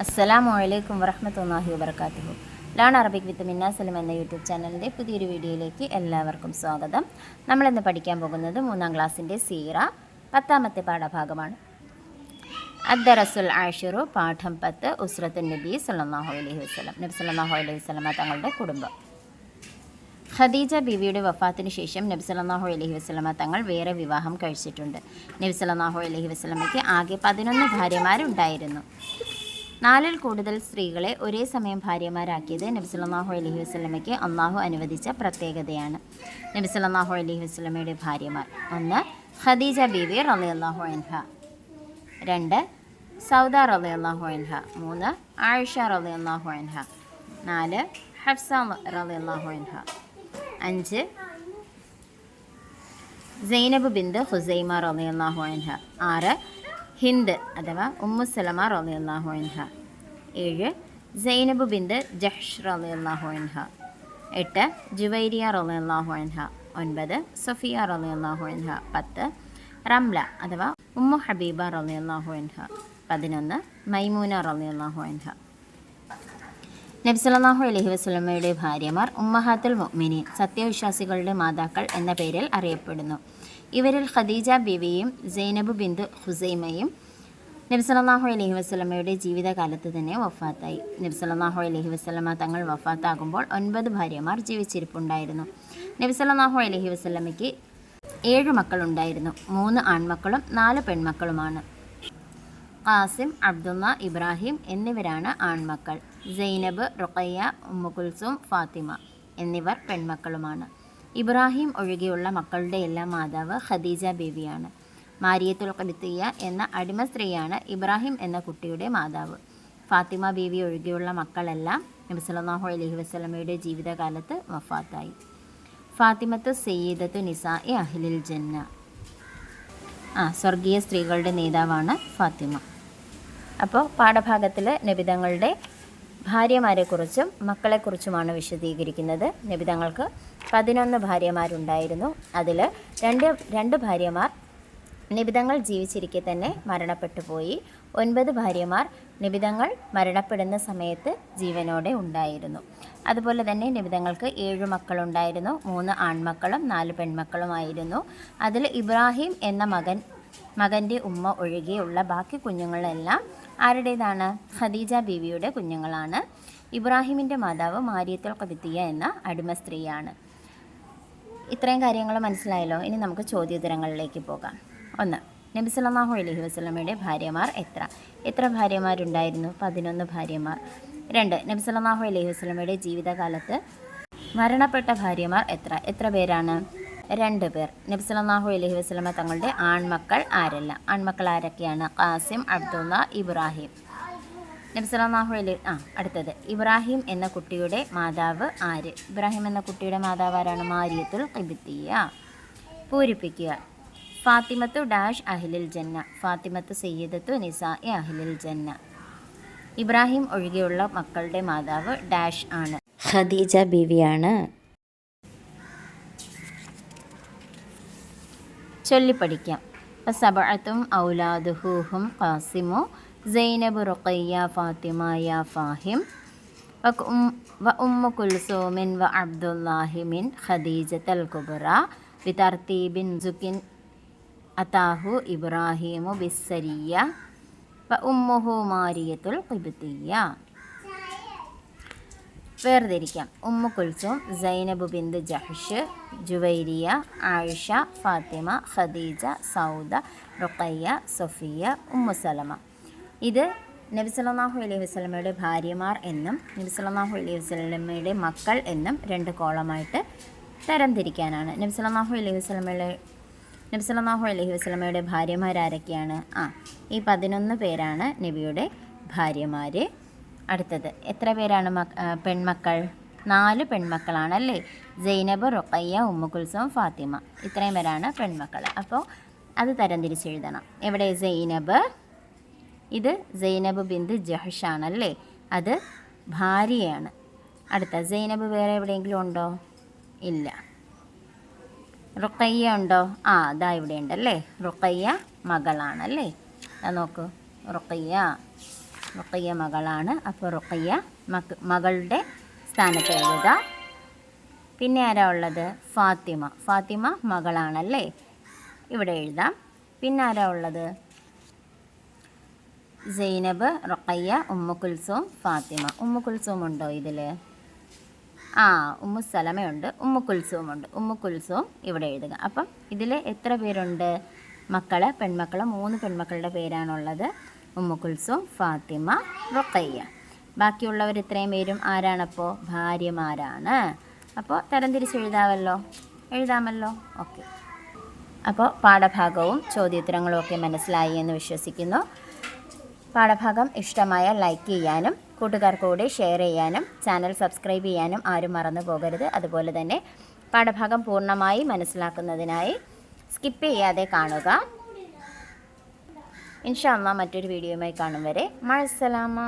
അസ്സലാമു അലൈക്കും വറഹ്മത്തുള്ളാഹി വബർക്കാത്തുഹു ലേൺ അറബിക് വിത്ത് മിന്നാസലം സലിം എന്ന യൂട്യൂബ് ചാനലിന്റെ പുതിയൊരു വീഡിയോയിലേക്ക് എല്ലാവർക്കും സ്വാഗതം. നമ്മളിന്ന് പഠിക്കാൻ പോകുന്നത് മൂന്നാം ക്ലാസ്സിന്റെ സീറ പത്താമത്തെ പാഠഭാഗമാണ്. അദ്ദറസുൽ ആഷിറു പാഠം പത്ത് ഉസ്രത്തുൻ നബി സല്ലല്ലാഹു അലൈഹി വസ്ലം നബി സല്ലല്ലാഹു അലൈഹി വസ്ലമ തങ്ങളുടെ കുടുംബം. ഖദീജ ബീവിയുടെ വഫാത്തിന് ശേഷം നബി സല്ലല്ലാഹു അലൈഹി വസല്ലമ തങ്ങൾ വേറെ വിവാഹം കഴിച്ചിട്ടുണ്ട്. നബി സല്ലല്ലാഹു അലൈഹി വസല്ലമയ്ക്ക് ആകെ പതിനൊന്ന് ഭാര്യമാരുണ്ടായിരുന്നു. നാലിൽ കൂടുതൽ സ്ത്രീകളെ ഒരേ സമയം ഭാര്യമാരാക്കിയത് നബി അലഹി വസ്ലമയ്ക്ക് അള്ളാഹു അനുവദിച്ച പ്രത്യേകതയാണ്. നബി അലഹി വസ്ലമയുടെ ഭാര്യമാർ. ഒന്ന് ഖദീജ ബീവി അള്ളാഹു അൻഹ. രണ്ട് സൗദ റലി അള്ളാഹു അൻഹ. മൂന്ന് ആയിഷ അള്ളാഹു അൻഹ. നാല് ഹഫ്സ റലി അള്ളാഹു അൻഹ. അഞ്ച് സൈനബ് ബിന്ദ് ഹുസൈമ റലി അള്ളാഹു അൻഹ. ആറ് ഹിന്ദ് അഥവാ ഉമ്മു സലമ റളിയല്ലാഹു അൻഹ. ഏഴ് സൈനബ് ബിന്ദ് ജഹ്ഷ് റളിയല്ലാഹു അൻഹ. എട്ട് ജുവൈരിയ റളിയല്ലാഹു അൻഹ. ഒൻപത് സഫിയ റളിയല്ലാഹു അൻഹ. പത്ത് റംല അഥവാ ഉമ്മു ഹബീബ റളിയല്ലാഹു അൻഹ. പതിനൊന്ന് മൈമൂന റളിയല്ലാഹു അൻഹ. നബി അലഹി വസല്ലമയുടെ ഭാര്യമാർ ഉമ്മഹാത്തുൽ മൊമിനി സത്യവിശ്വാസികളുടെ മാതാക്കൾ എന്ന പേരിൽ അറിയപ്പെടുന്നു. ഇവരിൽ ഖദീജ ബിവിയും സൈനബ് ബിന്ദു ഹുസൈമയും നബി അലഹി വസല്ലമയുടെ ജീവിതകാലത്ത് തന്നെ വഫാത്തായി. നബി അലഹി വസല്ലമ തങ്ങൾ വഫാത്താകുമ്പോൾ ഒൻപത് ഭാര്യമാർ ജീവിച്ചിരിപ്പുണ്ടായിരുന്നു. നബി അലഹി വസല്ലമയ്ക്ക് ഏഴ് മക്കളുണ്ടായിരുന്നു. മൂന്ന് ആൺമക്കളും നാല് പെൺമക്കളുമാണ്. ഖാസിം അബ്ദുള്ള ഇബ്രാഹിം എന്നിവരാണ് ആൺമക്കൾ. സൈനബ് റുഖയ്യ ഉമ്മുകുൽസും ഫാത്തിമ എന്നിവർ പെൺമക്കളുമാണ്. ഇബ്രാഹിം ഒഴികെയുള്ള മക്കളുടെ എല്ലാം മാതാവ് ഖദീജ ബേബിയാണ്. മാരിയത്തുൽ ഖലിത്തിയ എന്ന അടിമ സ്ത്രീയാണ് ഇബ്രാഹിം എന്ന കുട്ടിയുടെ മാതാവ്. ഫാത്തിമ ബീവി ഒഴികെയുള്ള മക്കളെല്ലാം നബി അലഹി വസ്ലമയുടെ ജീവിതകാലത്ത് വഫാത്തായി. ഫാത്തിമത്ത് സയ്യിദത്തു നിസാ എ അഹ്ലിൽ ജന്ന. ആ സ്വർഗീയ സ്ത്രീകളുടെ നേതാവാണ് ഫാത്തിമ. അപ്പോൾ പാഠഭാഗത്തിൽ നബിതങ്ങളുടെ ഭാര്യമാരെക്കുറിച്ചും മക്കളെക്കുറിച്ചുമാണ് വിശദീകരിക്കുന്നത്. നബിതങ്ങൾക്ക് പതിനൊന്ന് ഭാര്യമാരുണ്ടായിരുന്നു. അതിൽ രണ്ട് രണ്ട് ഭാര്യമാർ നിബിതങ്ങൾ ജീവിച്ചിരിക്കെ തന്നെ മരണപ്പെട്ടു പോയി. ഒൻപത് ഭാര്യമാർ നിബിതങ്ങൾ മരണപ്പെടുന്ന സമയത്ത് ജീവനോടെ ഉണ്ടായിരുന്നു. അതുപോലെ തന്നെ നിബിതങ്ങൾക്ക് ഏഴ് മക്കളുണ്ടായിരുന്നു. മൂന്ന് ആൺമക്കളും നാല് പെൺമക്കളുമായിരുന്നു. അതിൽ ഇബ്രാഹിം എന്ന മകൻ മകന്റെ ഉമ്മ ഒഴികെയുള്ള ബാക്കി കുഞ്ഞുങ്ങളെല്ലാം ആരുടേതാണ്? ഖദീജ ബീവിയുടെ കുഞ്ഞുങ്ങളാണ്. ഇബ്രാഹിമിന്റെ മാതാവ് മാരിയത്തുൽ കബിത്തിയ എന്ന അടിമ സ്ത്രീയാണ്. ഇത്രയും കാര്യങ്ങൾ മനസ്സിലായല്ലോ. ഇനി നമുക്ക് ചോദ്യോത്തരങ്ങളിലേക്ക് പോകാം. ഒന്ന് നബി സല്ലല്ലാഹു അലഹി വസ്ലമയുടെ ഭാര്യമാർ എത്ര? എത്ര ഭാര്യമാരുണ്ടായിരുന്നു? പതിനൊന്ന് ഭാര്യമാർ. രണ്ട് നബി സല്ലല്ലാഹു അലഹി വസ്ലമയുടെ ജീവിതകാലത്ത് മരണപ്പെട്ട ഭാര്യമാർ എത്ര? എത്ര പേരാണ്? രണ്ട് പേർ. നബി സല്ലല്ലാഹു അലഹി വസ്ലമ തങ്ങളുടെ ആൺമക്കൾ ആരല്ല? ആൺമക്കൾ ആരൊക്കെയാണ്? Qasim Abdullah Ibrahim. നബി സല്ലല്ലാഹു അലൈഹി ആ അടുത്തത്. ഇബ്രാഹിം എന്ന കുട്ടിയുടെ മാതാവ് ആര്? ഇബ്രാഹിം എന്ന കുട്ടിയുടെ മാതാവ് ആരാണ്? മാരിയത്തുൽ കിബിത്തിയ പൂരിപ്പിക്കുക. ഫാത്തിമത്തു ഡാഷ് അഹിലിൽ ജന്ന. ഫാത്തിമത്ത് സയ്യിദത്തു നിസാ അഹിലിൽ ജന്ന. ഇബ്രാഹിം ഒഴികെയുള്ള മക്കളുടെ മാതാവ് ഡാഷ് ആണ്. ഖദീജ ബീവിയാണ്. ചൊല്ലിപ്പഠിക്കാം. സബഅത്തും ഔലാദുഹൂഹും ഖാസിമു സൈനബ് റുഖയ്യ ഫാത്തിമ യാ ഫാഹിം വ ഉമ്മു കുൽസൂമിൻ വ അബ്ദുല്ലാഹി മിൻ ഖദീജത്തൽ കുബ്ര ബിതർത്തീബിൻ സുക്കിൻ അതാഹു ഇബ്രാഹിമു ബിസ്സരിയ വ ഉമ്മുഹു മാരിയത്തുൽ ഖിബ്തിയ വേർതിരിക്കാം. ഉമ്മു കുൽസും സൈനബ് ബിന്ദു Jahsh Juwairiya Ayesha Fatima Khadija Sauda Ruqayya Safiya Umm Salama. ഇത് നബി സല്ലല്ലാഹു അലൈഹി വസ്ലമയുടെ ഭാര്യമാർ എന്നും നബി സല്ലല്ലാഹു അലൈഹി വസ്ലമയുടെ മക്കൾ എന്നും രണ്ട് കോളമായിട്ട് തരംതിരിക്കാനാണ്. നബി സല്ലല്ലാഹു അലൈഹി വസ്ലമയുടെ നബി സല്ലല്ലാഹു അലൈഹി വസ്ലമയുടെ ഭാര്യമാരാരൊക്കെയാണ് ആ ഈ പതിനൊന്ന് പേരാണ് നബിയുടെ ഭാര്യമാർ അടുത്തത് എത്ര പേരാണ് മക് പെൺമക്കൾ? നാല് പെൺമക്കളാണ് അല്ലേ ജൈനബ് റൊക്കയ്യ ഉമ്മുകുൽസും ഫാത്തിമ. ഇത്രയും പേരാണ് പെൺമക്കൾ അപ്പോൾ അത് തരംതിരിച്ചെഴുതണം എവിടെ? സൈനബ് ഇത് സൈനബ് ബിന്ദ് ജഹഷാണല്ലേ? അത് ഭാര്യയാണ്. അടുത്ത സൈനബ് വേറെ എവിടെയെങ്കിലും ഉണ്ടോ? ഇല്ല. റുക്കയ്യ ഉണ്ടോ? ആ അതാ ഇവിടെ ഉണ്ടല്ലേ റുക്കയ്യ മകളാണല്ലേ? നോക്ക് റുക്കയ്യ റുക്കയ്യ മകളാണ്. അപ്പോൾ റുക്കയ്യ മക മകളുടെ സ്ഥാനത്ത് എഴുതുക. പിന്നെ ആരാ ഉള്ളത്? ഫാത്തിമ. ഫാത്തിമ മകളാണല്ലേ? ഇവിടെ എഴുതാം. പിന്നെ ആരാ ഉള്ളത്? Zainab Ruqayya Umm Fatima. Umm ഉണ്ടോ ഇതിൽ ആ ഉമ്മു സലമയുണ്ട് ഉമ്മു ഉണ്ട്. ഉമ്മു ഇവിടെ എഴുതുക. അപ്പം ഇതിൽ എത്ര പേരുണ്ട്? മക്കൾ പെൺമക്കൾ മൂന്ന് പെൺമക്കളുടെ പേരാണുള്ളത്. ഉമ്മു ഫാത്തിമ റൊക്കയ്യ ബാക്കിയുള്ളവർ ഇത്രയും പേരും ആരാണപ്പോൾ ഭാര്യമാരാണ്. അപ്പോൾ തരംതിരിച്ച് എഴുതാമല്ലോ? എഴുതാമല്ലോ ഓക്കെ. അപ്പോൾ പാഠഭാഗവും ചോദ്യോത്തരങ്ങളും ഒക്കെ മനസ്സിലായി എന്ന് വിശ്വസിക്കുന്നു. പാഠഭാഗം ഇഷ്ടമായ ലൈക്ക് ചെയ്യാനും കൂട്ടുകാർക്ക് കൂടെ ഷെയർ ചെയ്യാനും ചാനൽ സബ്സ്ക്രൈബ് ചെയ്യാനും ആരും മറന്നു പോകരുത്. അതുപോലെ തന്നെ പാഠഭാഗം പൂർണമായി മനസ്സിലാക്കുന്നതിനായി സ്കിപ്പ് ചെയ്യാതെ കാണുക. ഇൻഷാല്ല മറ്റൊരു വീഡിയോയുമായി കാണും വരെ. മഴസലാമ